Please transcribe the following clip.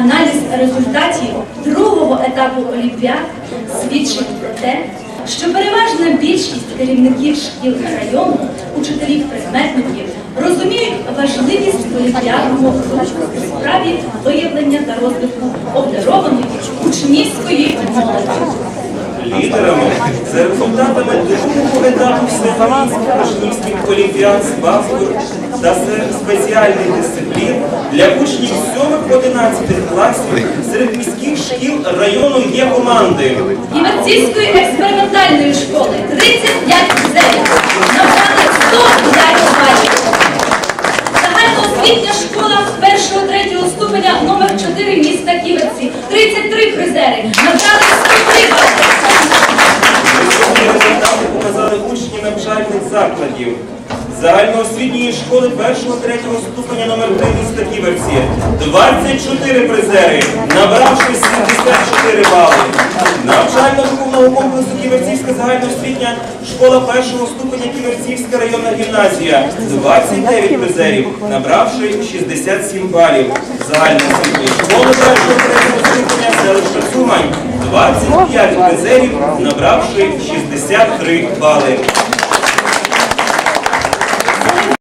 Аналіз результатів другого етапу олімпіад свідчить про те, що переважна більшість керівників шкіл району, учителів предметників розуміють важливість олімпіадного року у справі виявлення та розвитку обдарованої учнівської молоді. Лідерами за результатами другого етапу всеукраїнських учнівських олімпіад з паспорт та спеціальних дисциплін для учнів 7-11 класів серед міських шкіл району є команди. Ківерцівської експериментальної школи 35 призерів, набрали 105 балів. Загальноосвітня школа першого-третього ступеня номер 4 міста Ківерці 33 призери, набрали 103 бали. Результати показали учні навчальних закладів. Загальноосвітньої школи 1-3 ступеня номер 3 міста Ківерці. 24 призери, набравши 74 бали. Навчально-виховного комплексу Ківерцівська загальноосвітня школа першого ступеня Ківерцівська районна гімназія. 29 призерів, набравши 67 балів. Загальноосвітньої школи першого третього ступеня селища Сумань. 25 призерів, набравши 63 бали.